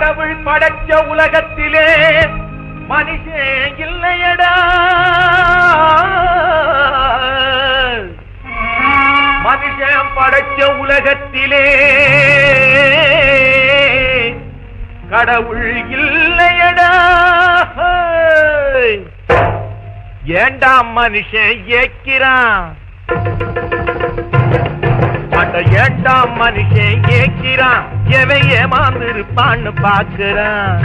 கடவுள் படைச்ச உலகத்திலே மனுஷன் இல்லையடா. மனுஷன் படைச்ச உலகத்திலே கடவுள் இல்லையடா. ஏண்டா மனுஷன் ஏக்கிறான்? அட ஏண்டா மனுஷன் ஏக்கிறான்? எவன் ஏமாந்திருப்பான்னு பாக்குறான்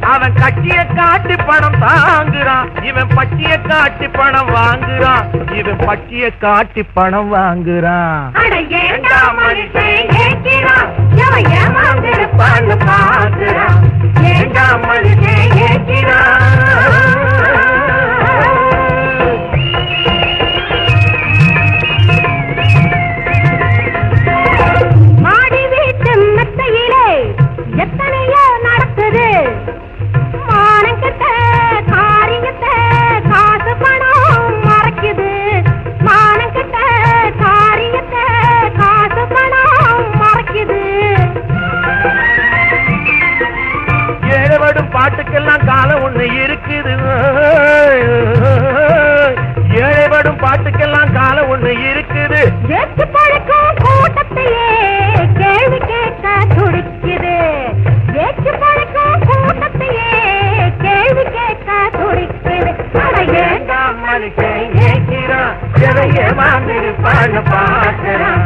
அவன் கட்டிய காட்டு பணம் தாங்குறான். இவன் பட்டிய காட்டி பணம் வாங்குறான். இவன் பட்டிய காட்டி பணம் வாங்குறான். ஒண்ணு இருக்குது. ஏழைப்படும் பாட்டுக்கெல்லாம் காலம் ஒண்ணு இருக்குது. எட்டு பழக்கும் கூட்டத்தையே கேள்வி கேட்க துடிக்குது. ஏற்று பழக்கும் கூட்டத்தையே கேள்வி கேட்க துடிக்குது. அட ஏண்டா மனுஷன் ஏக்கிறான் எதை ஏமாந்திருப்பான்னு பார்க்கிறான்.